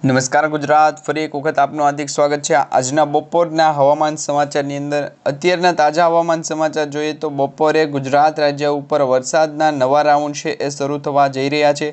નમસ્કાર ગુજરાત, ફરી એક વખત આપનું હાર્દિક સ્વાગત છે. આજના બપોરના હવામાન સમાચારની અંદર અત્યારના તાજા હવામાન સમાચાર જોઈએ તો બપોરે ગુજરાત રાજ્ય ઉપર વરસાદના નવા રાઉન્ડ છે એ શરૂ થવા જઈ રહ્યા છે.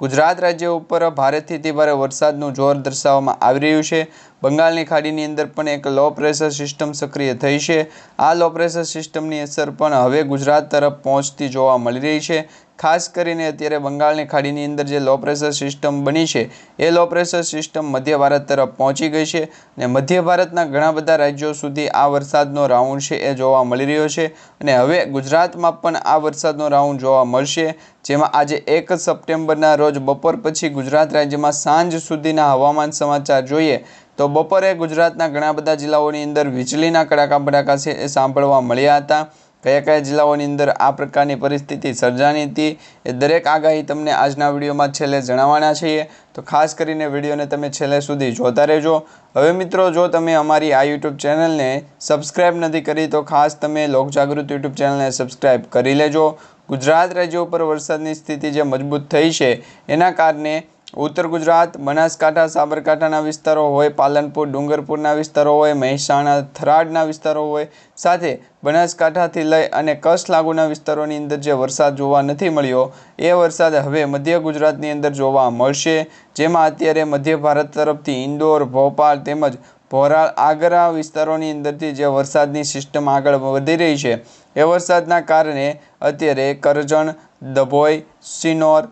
ગુજરાત રાજ્ય ઉપર ભારેથી તે ભારે વરસાદનું જોર દર્શાવવામાં આવી રહ્યું છે. બંગાળની ખાડીની અંદર પણ એક લો પ્રેશર સિસ્ટમ સક્રિય થઈ છે. આ લો પ્રેશર સિસ્ટમની અસર પણ હવે ગુજરાત તરફ પહોંચતી જોવા મળી રહી છે. ખાસ કરીને અત્યારે બંગાળની ખાડીની અંદર જે લો પ્રેશર સિસ્ટમ બની છે, એ લો પ્રેશર સિસ્ટમ મધ્ય ભારત તરફ પહોંચી ગઈ છે અને મધ્ય ભારતના ઘણા બધા રાજ્યો સુધી આ વરસાદનો રાઉન્ડ છે એ જોવા મળી રહ્યો છે અને હવે ગુજરાતમાં પણ આ વરસાદનો રાઉન્ડ જોવા મળશે, જેમાં આજે એક સપ્ટેમ્બરના રોજ બપોર પછી ગુજરાત રાજ્યમાં સાંજ સુધીના હવામાન સમાચાર જોઈએ, તો બપોરે ગુજરાતના ઘણા બધા જિલ્લાઓની અંદર વીજળીના કડાકા ભડાકા છે એ સાંભળવા મળ્યા હતા. કયા કયા જિલ્લાઓની અંદર આ પ્રકારની પરિસ્થિતિ સર્જાની હતી એ દરેક આગાહી તમને આજના વિડીયોમાં છેલ્લે જણાવવાના છીએ. તો ખાસ કરીને વિડીયોને તમે છેલ્લે સુધી જોતા રહેજો. હવે મિત્રો, જો તમે અમારી આ યુટ્યુબ ચેનલને સબસ્ક્રાઈબ નથી કરી, તો ખાસ તમે લોકજાગૃત યુટ્યુબ ચેનલને સબસ્ક્રાઈબ કરી લેજો. ગુજરાત રાજ્ય ઉપર વરસાદની સ્થિતિ જે મજબૂત થઈ છે, એના કારણે ઉત્તર ગુજરાત, બનાસકાંઠા, સાબરકાંઠાના વિસ્તારો હોય, પાલનપુર, ડુંગરપુરના વિસ્તારો હોય, મહેસાણા થરાદના વિસ્તારો હોય. સાથે બનાસકાંઠાથી લઈ અને કચ્છ લાગુના વિસ્તારોની અંદર જે વરસાદ જોવા નથી મળ્યો, એ વરસાદ હવે મધ્ય ગુજરાતની અંદર જોવા મળશે. જેમાં અત્યારે મધ્ય ભારત તરફથી ઇન્દોર, ભોપાલ તેમજ ભોરાળ આગ્રા વિસ્તારોની અંદરથી જે વરસાદની સિસ્ટમ આગળ વધી રહી છે. એ વરસાદના કારણે અત્યારે કરજણ, દભોઈ, સિનોર,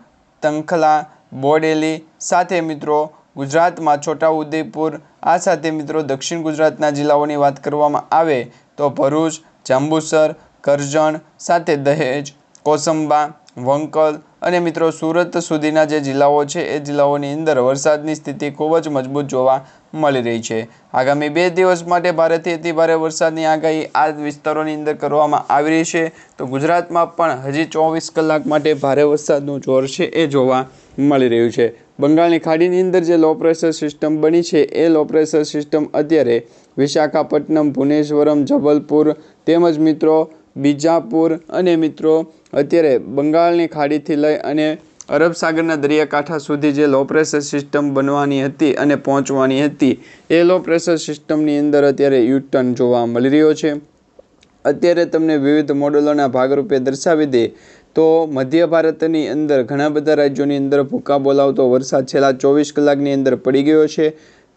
તંખલા બોડેલી, સાથે મિત્રો ગુજરાતમાં છોટાઉદેપુર, આ સાથે મિત્રો દક્ષિણ ગુજરાતના જિલ્લાઓની વાત કરવામાં આવે તો ભરૂચ, જાંબુસર, કરજણ, સાથે દહેજ, કોસંબા, વંકલ અને મિત્રો, સુરત સુધીના જે જિલ્લાઓ છે, એ જિલ્લાઓની અંદર વરસાદની સ્થિતિ ખૂબ જ મજબૂત જોવા મળી રહી છે. આગામી બે દિવસ માટે ભારેથી અતિ ભારે વરસાદની આગાહી આ વિસ્તારોની અંદર કરવામાં આવી રહી છે. તો ગુજરાતમાં પણ હજી ચોવીસ કલાક માટે ભારે વરસાદનું જોર છે, એ જોવા મળી રહ્યું છે. બંગાળની ખાડીની અંદર જે લો પ્રેશર સિસ્ટમ બની છે, એ લો પ્રેશર સિસ્ટમ અત્યારે વિશાખાપટ્ટનમ, ભુવનેશ્વરમ, જબલપુર તેમજ મિત્રો બીજાપુર અને મિત્રો, અત્યારે બંગાળની ખાડીથી લઈ અને અરબ સાગરના દરિયાકાંઠા સુધી જે લો પ્રેશર સિસ્ટમ બનવાની હતી અને પહોંચવાની હતી, એ લો પ્રેશર સિસ્ટમની અંદર અત્યારે યુટર્ન જોવા મળી રહ્યો છે. અત્યારે તમને વિવિધ મોડલોના ભાગરૂપે દર્શાવી દે તો મધ્ય ભારતની અંદર ઘણા બધા રાજ્યોની અંદર ભૂકા બોલાવતો વરસાદ છેલ્લા ચોવીસ કલાકની અંદર પડી ગયો છે.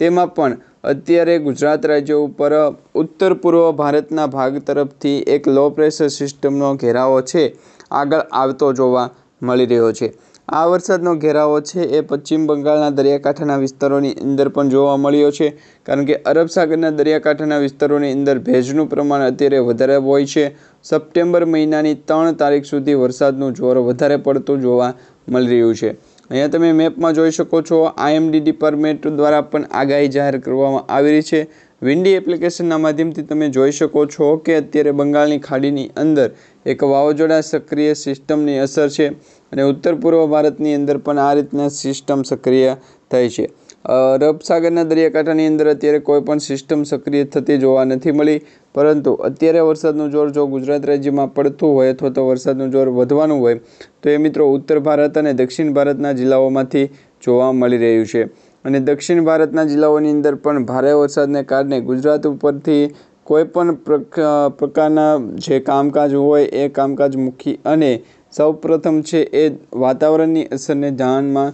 તેમાં પણ અત્યારે ગુજરાત રાજ્ય ઉપર ઉત્તર પૂર્વ ભારતના ભાગ તરફથી એક લો પ્રેશર સિસ્ટમનો ઘેરાવો છે. આગળ આવતો જોવા મળી રહ્યો છે. આ વરસાદનો ઘેરાવો છે એ પશ્ચિમ બંગાળના દરિયાકાંઠાના વિસ્તારોની અંદર પણ જોવા મળ્યો છે. કારણ કે અરબ સાગરના દરિયાકાંઠાના વિસ્તારોની અંદર ભેજનું પ્રમાણ અત્યારે વધારે હોય છે. સપ્ટેમ્બર મહિનાની ત્રણ તારીખ સુધી વરસાદનું જોર વધારે પડતું જોવા મળી રહ્યું છે. અહીંયા તમે મેપમાં જોઈ શકો છો આઈએમડી ડિપાર્ટમેન્ટ દ્વારા પણ આગાહી જાહેર કરવામાં આવી રહી છે. વિન્ડી એપ્લિકેશનના માધ્યમથી તમે જોઈ શકો છો કે અત્યારે બંગાળની ખાડીની અંદર એક વાવાઝોડા સક્રિય સિસ્ટમની અસર છે અને ઉત્તર પૂર્વ ભારતની અંદર પણ આ રીતના સિસ્ટમ સક્રિય થઈ છે. અરબ સાગરના દરિયાકાંઠાની અંદર અત્યારે કોઈ પણ સિસ્ટમ સક્રિય થતી જોવા નથી મળી. પરંતુ અત્યારે વરસાદનું જોર જો ગુજરાત રાજ્યમાં પડતું હોય અથવા તો વરસાદનું જોર વધવાનું હોય, તો એ મિત્રો ઉત્તર ભારત અને દક્ષિણ ભારતના જિલ્લાઓમાંથી જોવા મળી રહ્યું છે. અને દક્ષિણ ભારતના જિલ્લાઓની અંદર પણ ભારે વરસાદને કારણે ગુજરાત ઉપરથી કોઈપણ પ્રકારના જે કામકાજ હોય એ કામકાજ મૂકી અને સૌપ્રથમ છે એ વાતાવરણની અસરને ધ્યાનમાં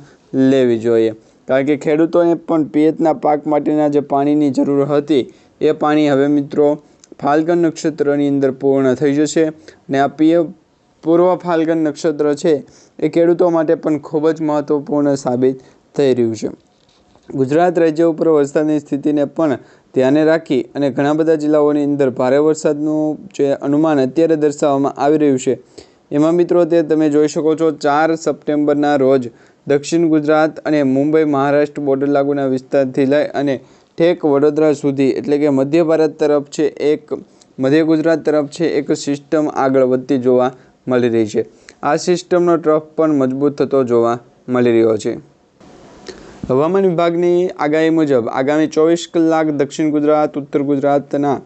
લેવી જોઈએ. કારણ કે ખેડૂતોને પણ પિયતના પાક માટેના જે પાણીની જરૂર હતી, એ પાણી હવે મિત્રો ફાલ્ગન નક્ષત્રની અંદર પૂર્ણ થઈ જશે અને આ પિય, પૂર્વ ફાલ્ગન નક્ષત્ર છે, એ ખેડૂતો માટે પણ ખૂબ જ મહત્ત્વપૂર્ણ સાબિત થઈ રહ્યું છે. ગુજરાત રાજ્ય ઉપર વરસાદની સ્થિતિને પણ ધ્યાને રાખી અને ઘણા બધા જિલ્લાઓની અંદર ભારે વરસાદનું જે અનુમાન અત્યારે દર્શાવવામાં આવી રહ્યું છે. એમાં મિત્રો તે તમે જોઈ શકો છો, ચાર સપ્ટેમ્બરના રોજ દક્ષિણ ગુજરાત અને મુંબઈ મહારાષ્ટ્ર બોર્ડર લાગુના વિસ્તારથી લઈ અને ઠેક વડોદરા સુધી, એટલે કે મધ્ય ભારત તરફ છે એક, મધ્ય ગુજરાત તરફ છે એક સિસ્ટમ આગળ વધતી જોવા મળી રહી છે. આ સિસ્ટમનો ટ્રફ પણ મજબૂત થતો જોવા મળી રહ્યો છે. હવામાન વિભાગની આગાહી મુજબ, આગામી ચોવીસ કલાક દક્ષિણ ગુજરાત, ઉત્તર ગુજરાતના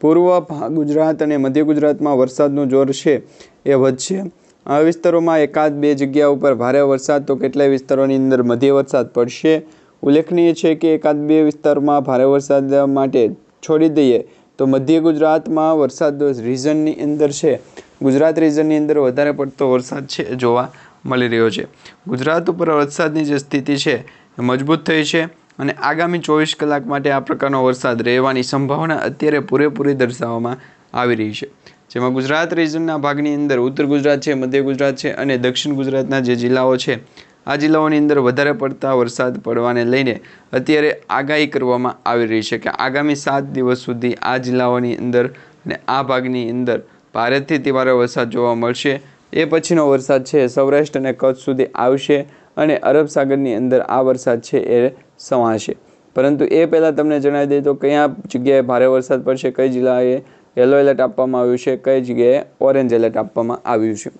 પૂર્વ ગુજરાત અને મધ્ય ગુજરાતમાં વરસાદનું જોર છે એ વધશે. વિસ્તારોમાં એકાદ બે જગ્યા ઉપર ભારે વરસાદ તો કેટલાય વિસ્તારોની અંદર મધ્ય વરસાદ પડશે. ઉલ્લેખનીય છે કે એકાદ બે વિસ્તારમાં ભારે વરસાદ માટે છોડી દઈએ તો મધ્ય ગુજરાતમાં વરસાદ રિઝનની અંદર છે. ગુજરાત રિજનની અંદર વધારે પડતો વરસાદ છે જોવા મળી રહ્યો છે. ગુજરાત ઉપર વરસાદની જે સ્થિતિ છે મજબૂત થઈ છે અને આગામી ચોવીસ કલાક માટે આ પ્રકારનો વરસાદ રહેવાની સંભાવના અત્યારે પૂરેપૂરી દર્શાવવામાં આવી રહી છે. જેમાં ગુજરાત રિજનના ભાગની અંદર ઉત્તર ગુજરાત છે, મધ્ય ગુજરાત છે અને દક્ષિણ ગુજરાતના જે જિલ્લાઓ છે, આ જિલ્લાઓની અંદર વધારે પડતા વરસાદ પડવાને લઈને અત્યારે આગાહી કરવામાં આવી રહી છે કે આગામી સાત દિવસ સુધી આ જિલ્લાઓની અંદર અને આ ભાગની અંદર ભારેથી તિવારે વરસાદ જોવા મળશે. એ પછીનો વરસાદ છે, સૌરાષ્ટ્ર અને કચ્છ સુધી આવશે અને અરબ સાગરની અંદર આ વરસાદ છે એ સમાશે. પરંતુ એ પહેલાં તમને જણાવી દઈએ તો કયા જગ્યાએ ભારે વરસાદ પડશે, કઈ જિલ્લાએ યલો એલર્ટ આપવામાં આવ્યું છે. કઈ જગ્યાએ? ઓરેન્જ એલર્ટ આપવામાં આવ્યું છે.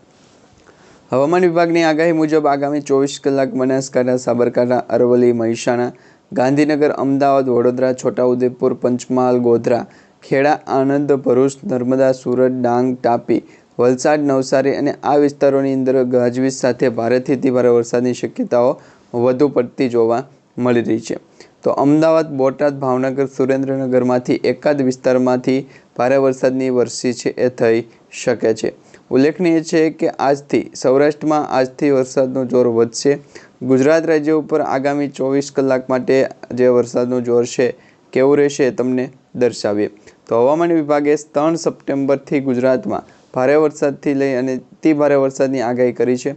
હવામાન વિભાગની આગાહી મુજબ આગામી ચોવીસ કલાક બનાસકાંઠા, સાબરકાંઠા, અરવલ્લી, મહેસાણા, ગાંધીનગર, અમદાવાદ, વડોદરા, છોટાઉદેપુર, પંચમહાલ, ગોધરા, ખેડા, આણંદ, ભરૂચ, નર્મદા, સુરત, ડાંગ, તાપી, વલસાડ, નવસારી અને આ વિસ્તારોની અંદર ગાજવીજ સાથે ભારેથી ભારે વરસાદની શક્યતાઓ વધુ પડતી જોવા મળી રહી છે. તો અમદાવાદ, બોટાદ, ભાવનગર, સુરેન્દ્રનગરમાંથી એકાદ વિસ્તારમાંથી ભારે વરસાદની વરસી છે એ થઈ શકે છે. ઉલ્લેખનીય છે કે આજથી સૌરાષ્ટ્રમાં આજથી વરસાદનું જોર વધશે. ગુજરાત રાજ્ય ઉપર આગામી ચોવીસ કલાક માટે જે વરસાદનું જોર છે, કેવું રહેશે તમને દર્શાવીએ. તો હવામાન વિભાગે ત્રણ સપ્ટેમ્બરથી ગુજરાતમાં ભારે વરસાદથી લઈ અને અતિ ભારે વરસાદની આગાહી કરી છે.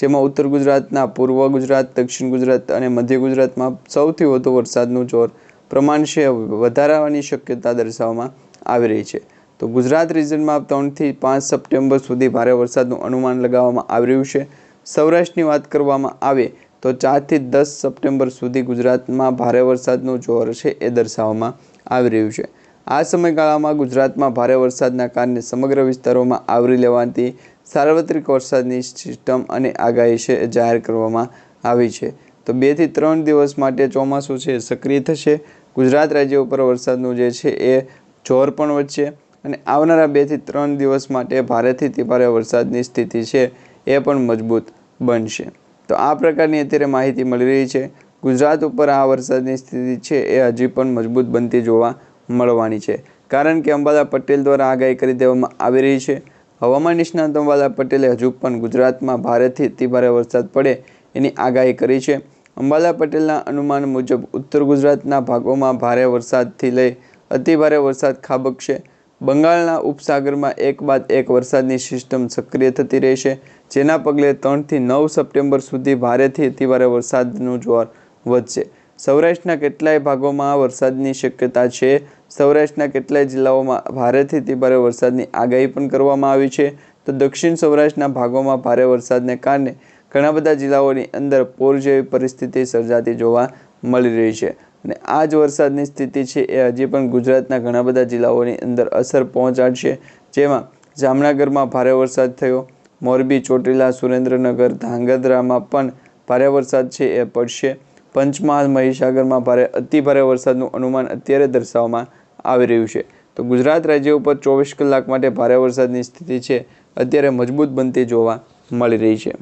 જેમાં ઉત્તર ગુજરાતના પૂર્વ ગુજરાત, દક્ષિણ ગુજરાત અને મધ્ય ગુજરાતમાં સૌથી વધુ વરસાદનું જોર પ્રમાણશે વધારાની શક્યતા દર્શાવવામાં આવી રહી છે. તો ગુજરાત રિજનમાં ત્રણથી પાંચ સપ્ટેમ્બર સુધી ભારે વરસાદનું અનુમાન લગાવવામાં આવી રહ્યું છે. સૌરાષ્ટ્રની વાત કરવામાં આવે તો ચારથી દસ સપ્ટેમ્બર સુધી ગુજરાતમાં ભારે વરસાદનું જોર છે એ દર્શાવવામાં આવી રહ્યું છે. આ સમયગાળામાં ગુજરાતમાં ભારે વરસાદના કારણે સમગ્ર વિસ્તારોમાં આવરી લેવાતી સાર્વત્રિક વરસાદની સિસ્ટમ અને આગાહી છે જાહેર કરવામાં આવી છે. તો બેથી ત્રણ દિવસ માટે ચોમાસું છે, સક્રિય થશે. ગુજરાત રાજ્ય ઉપર વરસાદનું જે છે એ જોર પણ વધશે અને આવનારા બેથી ત્રણ દિવસ માટે ભારેથી તીભારે વરસાદની સ્થિતિ છે એ પણ મજબૂત બનશે. તો આ પ્રકારની અત્યારે માહિતી મળી રહી છે. ગુજરાત ઉપર આ વરસાદની સ્થિતિ છે એ હજી પણ મજબૂત બનતી જોવા મળવાની છે. કારણ કે અંબાલા પટેલ દ્વારા આગાહી કરી દેવામાં આવી રહી છે. હવામાન નિષ્ણાત અંબાલા પટેલે હજુ પણ ગુજરાતમાં ભારેથી અતિભારે વરસાદ પડે એની આગાહી કરી છે. અંબાલા પટેલના અનુમાન મુજબ ઉત્તર ગુજરાતના ભાગોમાં ભારે વરસાદથી લઈ અતિભારે વરસાદ ખાબકશે બંગાળના ઉપસાગરમાં એક બાદ એક વરસાદની સિસ્ટમ સક્રિય થતી રહેશે જેના પગલે ત્રણથી નવ સપ્ટેમ્બર સુધી ભારેથી અતિભારે વરસાદનું જોર વધશે. સૌરાષ્ટ્રના કેટલાય ભાગોમાં વરસાદની શક્યતા છે. સૌરાષ્ટ્રના કેટલાય જિલ્લાઓમાં ભારેથી અતિભારે વરસાદની આગાહી પણ કરવામાં આવી છે. તો દક્ષિણ સૌરાષ્ટ્રના ભાગોમાં ભારે વરસાદને કારણે ઘણા બધા જિલ્લાઓની અંદર પૂર જેવી પરિસ્થિતિ સર્જાતી જોવા મળી રહી છે. અને આ જ વરસાદની સ્થિતિ છે એ હજી પણ ગુજરાતના ઘણા બધા જિલ્લાઓની અંદર અસર પહોંચાડશે. જેમાં જામનગરમાં ભારે વરસાદ થયો. મોરબી, ચોટીલા, સુરેન્દ્રનગર, ધાંગધ્રામાં પણ ભારે વરસાદ છે એ પડશે. પંચમહાલ મહીસાગરમાં ભારે અતિ ભારે વરસાદનું અનુમાન અત્યારે દર્શાવવામાં આવી રહ્યું છે. તો ગુજરાત રાજ્ય ઉપર ચોવીસ કલાક માટે ભારે વરસાદની સ્થિતિ છે. અત્યારે મજબૂત બનતી જોવા મળી રહી છે.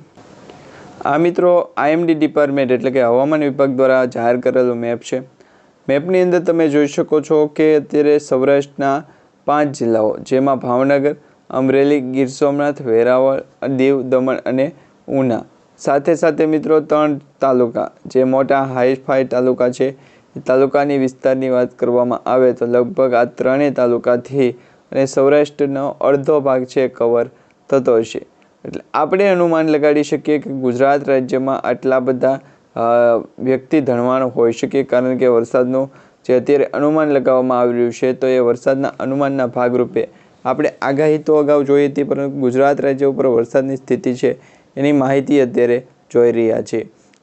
આ મિત્રો આઈએમડી ડિપાર્ટમેન્ટ એટલે કે હવામાન વિભાગ દ્વારા જાહેર કરેલો મેપ છે. મેપની અંદર તમે જોઈ શકો છો કે અત્યારે સૌરાષ્ટ્રના પાંચ જિલ્લાઓ, જેમાં ભાવનગર, અમરેલી, ગીર સોમનાથ, વેરાવળ, દીવ દમણ અને ઉના સાથે સાથે મિત્રો ત્રણ તાલુકા, જે મોટા હાઈફાઈ તાલુકા છે તાલુકાની વિસ્તારની વાત કરવામાં આવે તો લગભગ આ ત્રણેય તાલુકાથી અને સૌરાષ્ટ્રનો અડધો ભાગ છે કવર થતો હશે. એટલે આપણે અનુમાન લગાડી શકીએ કે ગુજરાત રાજ્યમાં આટલા બધા વ્યક્તિ ધણવાણ હોઈ શકે કારણ કે વરસાદનું જે અત્યારે અનુમાન લગાવવામાં આવી છે, તો એ વરસાદના અનુમાનના ભાગરૂપે આપણે આગાહી તો અગાઉ જોઈ હતી, પરંતુ ગુજરાત રાજ્ય ઉપર વરસાદની સ્થિતિ છે એની માહિતી અત્યારે જોઈ રહ્યા છે.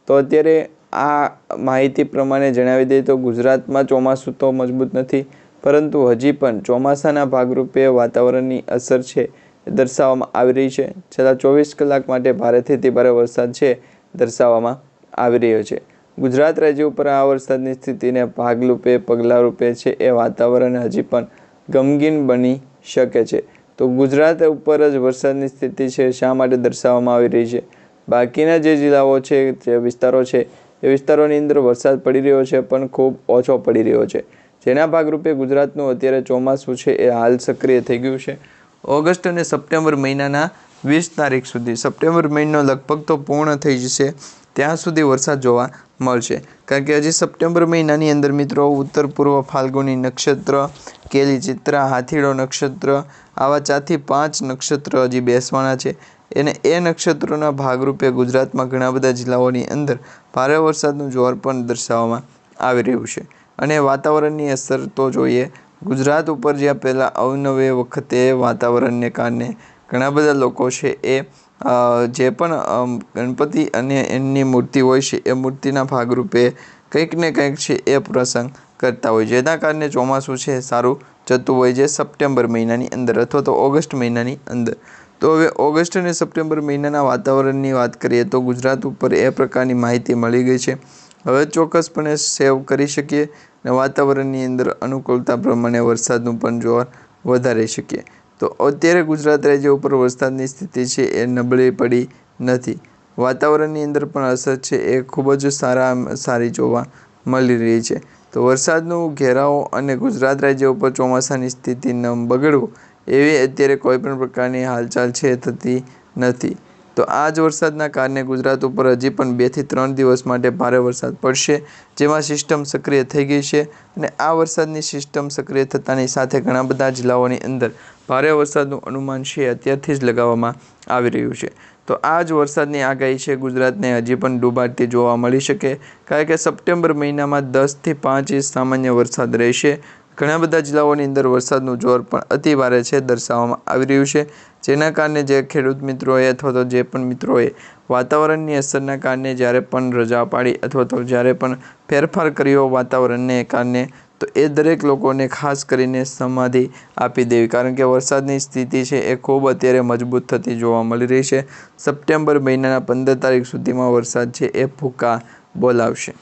તો અત્યારે આ માહિતી પ્રમાણે જણાવી દઈએ તો ગુજરાતમાં ચોમાસું તો મજબૂત નથી, પરંતુ હજી પણ ચોમાસાના ભાગરૂપે વાતાવરણની અસર છે દર્શાવવામાં આવી રહી છે. છેલ્લા ચોવીસ કલાક માટે ભારેથી તે ભારે વરસાદ છે દર્શાવવામાં આવી રહ્યો છે. ગુજરાત રાજ્ય ઉપર આ વરસાદની સ્થિતિને ભાગરૂપે, પગલાંરૂપે છે એ વાતાવરણ હજી પણ ગમગીન બની શકે છે. તો ગુજરાત ઉપર જ વરસાદની સ્થિતિ છે, શા માટે દર્શાવવામાં આવી રહી છે? બાકીના જે જિલ્લાઓ છે, જે વિસ્તારો છે, એ વિસ્તારોની અંદર વરસાદ પડી રહ્યો છે, પણ ખૂબ ઓછો પડી રહ્યો છે. જેના ભાગરૂપે ગુજરાતનું અત્યારે ચોમાસું છે એ હાલ સક્રિય થઈ ગયું છે. ઓગસ્ટ અને સપ્ટેમ્બર મહિનાના વીસ તારીખ સુધી. સપ્ટેમ્બર મહિનો લગભગ તો પૂર્ણ થઈ જશે. ત્યાં સુધી વરસાદ જોવા મળશે. કારણ કે હજી સપ્ટેમ્બર મહિનાની અંદર મિત્રો ઉત્તર પૂર્વ ફાલ્ગુની નક્ષત્ર, કેલી, ચિત્રા, હાથીડો નક્ષત્ર, આવા ચારથી પાંચ નક્ષત્ર હજી બેસવાના છે. અને એ નક્ષત્રોના ભાગરૂપે ગુજરાતમાં ઘણા બધા જિલ્લાઓની અંદર ભારે વરસાદનું જોર પણ દર્શાવવામાં આવી રહ્યું છે. અને વાતાવરણની અસર તો જોઈએ. ગુજરાત ઉપર જ્યાં પહેલાં અવનવે વખતે વાતાવરણને કારણે ઘણા બધા લોકો છે એ જે પણ ગણપતિ અને એમની મૂર્તિ હોય છે, એ મૂર્તિના ભાગરૂપે કંઈક ને કંઈક છે એ પ્રસંગ કરતા હોય છે. જેના કારણે ચોમાસું છે, સારું જતું હોય છે સપ્ટેમ્બર મહિનાની અંદર અથવા તો ઓગસ્ટ મહિનાની અંદર. તો હવે ઓગસ્ટ અને સપ્ટેમ્બર મહિનાના વાતાવરણની વાત કરીએ તો ગુજરાત ઉપર એ પ્રકારની માહિતી મળી ગઈ છે. હવે ચોક્કસપણે સેવ કરી શકીએ અને વાતાવરણની અંદર અનુકૂળતા પ્રમાણે વરસાદનું પણ જોર વધારી શકીએ. તો અત્યારે ગુજરાત રાજ્ય ઉપર વરસાદની સ્થિતિ છે એ નબળી પડી નથી. વાતાવરણની અંદર પણ અસર છે એ ખૂબ જ સારા સારી જોવા મળી રહી છે. તો વરસાદનું ઘેરાવો અને ગુજરાત રાજ્ય ઉપર ચોમાસાની સ્થિતિ ન બગડવું એવી અત્યારે કોઈપણ પ્રકારની હાલચાલ છે થતી નથી. તો આ જ વરસાદના કારણે ગુજરાત ઉપર હજી પણ બેથી ત્રણ દિવસ માટે ભારે વરસાદ પડશે, જેમાં સિસ્ટમ સક્રિય થઈ ગઈ છે અને આ વરસાદની સિસ્ટમ સક્રિય થતાની સાથે ઘણા બધા જિલ્લાઓની અંદર ભારે વરસાદનું અનુમાન છે, અત્યારથી જ લગાવવામાં આવી રહ્યું છે. તો આ જ વરસાદની આગાહી છે, ગુજરાતને હજી પણ ડૂબાડતી જોવા મળી શકે, કારણ કે સપ્ટેમ્બર મહિનામાં દસથી પાંચ ઇંચ સામાન્ય વરસાદ રહેશે. ઘણા બધા જિલ્લાઓની અંદર વરસાદનું જોર પણ અતિભારે છે દર્શાવવામાં આવી રહ્યું છે. જેના કારણે જે ખેડૂત મિત્રોએ અથવા તો જે પણ મિત્રોએ વાતાવરણની અસરના કારણે જ્યારે પણ રજા પાડી અથવા તો જ્યારે પણ ફેરફાર કર્યો વાતાવરણને કારણે, તો એ દરેક લોકોને ખાસ કરીને સમાધિ આપી દેવી. કારણ કે વરસાદની સ્થિતિ છે એ ખૂબ અત્યારે મજબૂત થતી જોવા મળી રહી છે. સપ્ટેમ્બર મહિનાના પંદર તારીખ સુધીમાં વરસાદ છે એ ભૂકા બોલાવશે.